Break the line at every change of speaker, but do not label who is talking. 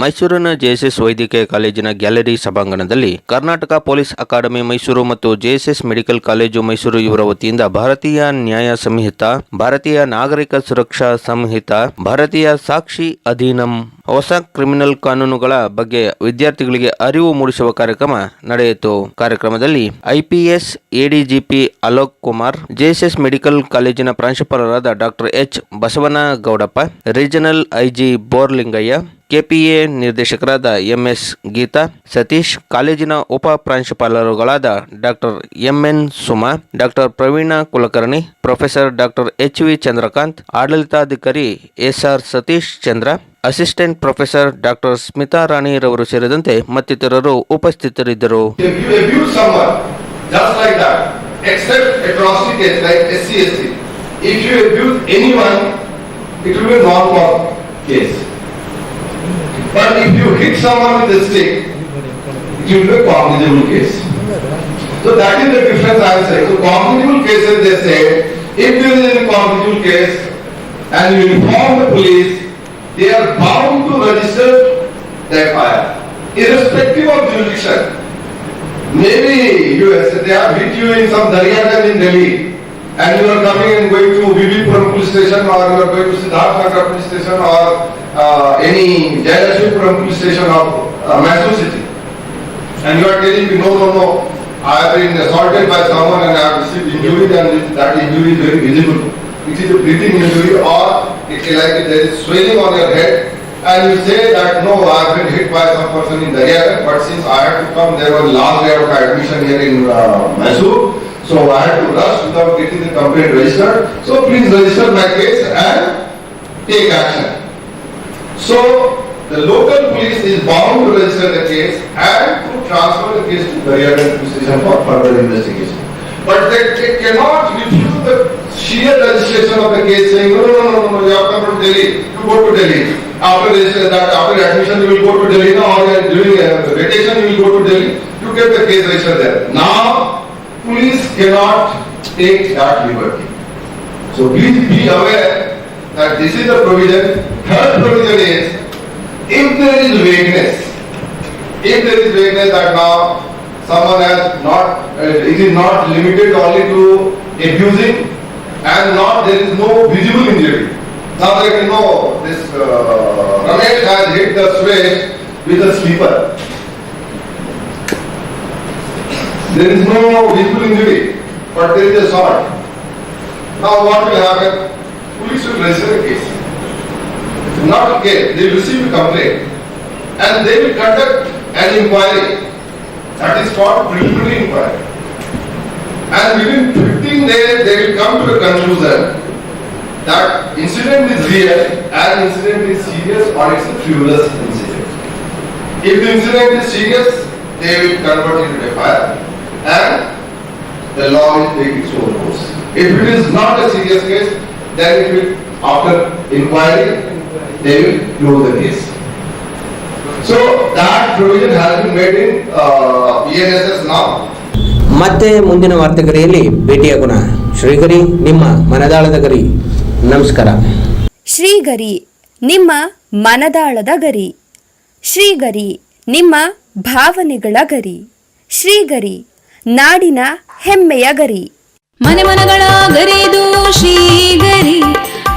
ಮೈಸೂರಿನ ಜೆಎಸ್ಎಸ್ ವೈದ್ಯಕೀಯ ಕಾಲೇಜಿನ ಗ್ಯಾಲರಿ ಸಭಾಂಗಣದಲ್ಲಿ ಕರ್ನಾಟಕ ಪೊಲೀಸ್ ಅಕಾಡೆಮಿ ಮೈಸೂರು ಮತ್ತು ಜೆಎಸ್ಎಸ್ ಮೆಡಿಕಲ್ ಕಾಲೇಜು ಮೈಸೂರು ಇವರ ವತಿಯಿಂದ ಭಾರತೀಯ ನ್ಯಾಯ ಸಂಹಿತ, ಭಾರತೀಯ ನಾಗರಿಕ ಸುರಕ್ಷಾ ಸಂಹಿತ, ಭಾರತೀಯ ಸಾಕ್ಷಿ ಅಧೀನಂ, ಹೊಸ ಕ್ರಿಮಿನಲ್ ಕಾನೂನುಗಳ ಬಗ್ಗೆ ವಿದ್ಯಾರ್ಥಿಗಳಿಗೆ ಅರಿವು ಮೂಡಿಸುವ ಕಾರ್ಯಕ್ರಮ ನಡೆಯಿತು. ಕಾರ್ಯಕ್ರಮದಲ್ಲಿ IPS ADGP Alok Kumar, JSS medical ಕಾಲೇಜಿನ ಪ್ರಾಂಶುಪಾಲರಾದ doctor H Basavanagowdappa, regional IG Boralingaiah KPA ನಿರ್ದೇಶಕರಾದ ಎಂಎಸ್ ಗೀತಾ, ಸತೀಶ್, ಕಾಲೇಜಿನ ಉಪ ಪ್ರಾಂಶುಪಾಲರುಗಳಾದ doctor M N Suma, doctor Praveena Kulkarni, professor doctor H V Chandrakant, ಆಡಳಿತಾಧಿಕಾರಿ S R Satish Chandra, assistant professor doctor Smitha Rani ರವರು ಸೇರಿದಂತೆ ಮತ್ತಿತರರು ಉಪಸ್ಥಿತರಿದ್ದರು.
But if you hit someone with a stick, will be a cognizable case. So that is the difference I am. So cognizable cases, they say, if there is a cognizable case and you inform the police, they are bound to register the FIR, irrespective of jurisdiction. Maybe you they have hit you in some Daryaganj in Delhi and you are coming and going to Vivipuram police station or you are going to Siddharth Nagar police station or uh, any Jayalakshmipuram police station of uh, Mysore city. And you are telling me, no, no, no, I have been assaulted by someone and I have received injury and that injury is very visible. It is a breathing injury or it is like there is swelling on your head and you say that no, I have been hit by some person in Daryaganj but since I had to come, there was last day of admission here in uh, Mysore. So I had to rush without getting the complaint registered. So please register my case and take action. So the local police is bound to register the case and to transfer the case to Daryaganj police station for further investigation. But they, they cannot refuse the sheer registration of the case saying, no, no, no, no, no, you have come from Delhi, you go to Delhi. After registration, that after admission you will go to Delhi, now or doing a uh, vacation you will go to Delhi, you get the case registered there. Now, police cannot take that liberty. So please be aware that this is the provision. Third provision is, if there is vagueness, if there is vagueness that now someone has not, uh, it is not limited only to abusing and not, there is no visible injury. Now like you know, this uh, Ramesh has hit the switch with a sleeper. There is no visible injury, but there is a sword. Now what will happen? Police will register a case. Not case, they receive a complaint and they will conduct an inquiry. That is called preliminary inquiry. And within 15 days, they will come to a conclusion that incident is real and incident is serious or it's a frivolous incident. If the incident is serious, they will convert it into a fire and the law will take its own course. If it is not a serious case, then it will, after inquiry, they will close the case. So that provision has been made in uh, ENSS now.
ಮತ್ತೆ ಮುಂದಿನ ವಾರ್ತೆಗರಿಯಲ್ಲಿ ಭೇಟಿಯಾಗೋಣ ಶ್ರೀಗರಿ ನಿಮ್ಮ ಮನದಾಳದ ಗರಿ. ನಮಸ್ಕಾರ.
ಶ್ರೀಗರಿ ನಿಮ್ಮ ಮನದಾಳದ ಗರಿ. ಶ್ರೀಗರಿ ನಿಮ್ಮ ಭಾವನೆಗಳ ಗರಿ. ಶ್ರೀಗರಿ ನಾಡಿನ ಹೆಮ್ಮೆಯ ಗರಿ.
ಮನೆ ಮನಗಳ ಗರಿದು ಶ್ರೀಗರಿ.